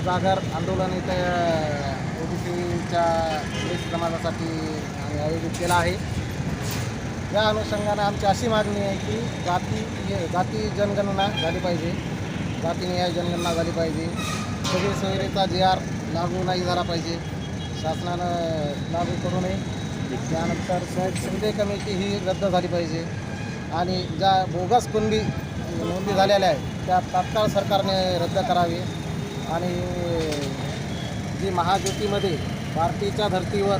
जागर आंदोलन इथं ओबीसीच्या ओबीसी समाजासाठी आम्ही आयोजित केला आहे. या अनुषंगाने आमची अशी मागणी आहे की जाती जाती जनगणना झाली पाहिजे. जातीनिहाय जनगणना झाली पाहिजे. सगळी सोयरीचा जी आर लागू नाही झाला पाहिजे. शासनानं लागू करू नये. त्यानंतर स- शिंदे कमिटी ही रद्द झाली पाहिजे. आणि ज्या बोगस कुणबी नोंदी झालेल्या आहेत. त्या तात्काळ सरकारने रद्द करावी. आणि जी महाज्योतीमध्ये पार्टीच्या धर्तीवर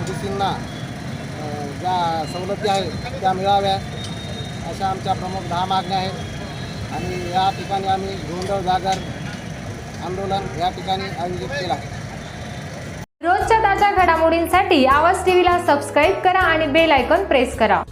ओबीसींना ज्या सवलती आहेत त्या मिळाव्या अशा आमच्या प्रमुख दहा मागण्या आहेत. आणि या ठिकाणी आम्ही गोंधळ जागर आंदोलन या ठिकाणी आयोजित केलं. आहे रोजच्या ताज्या घडामोडींसाठी आवाज टीव्हीला सबस्क्राईब करा आणि बेल आयकॉन प्रेस करा.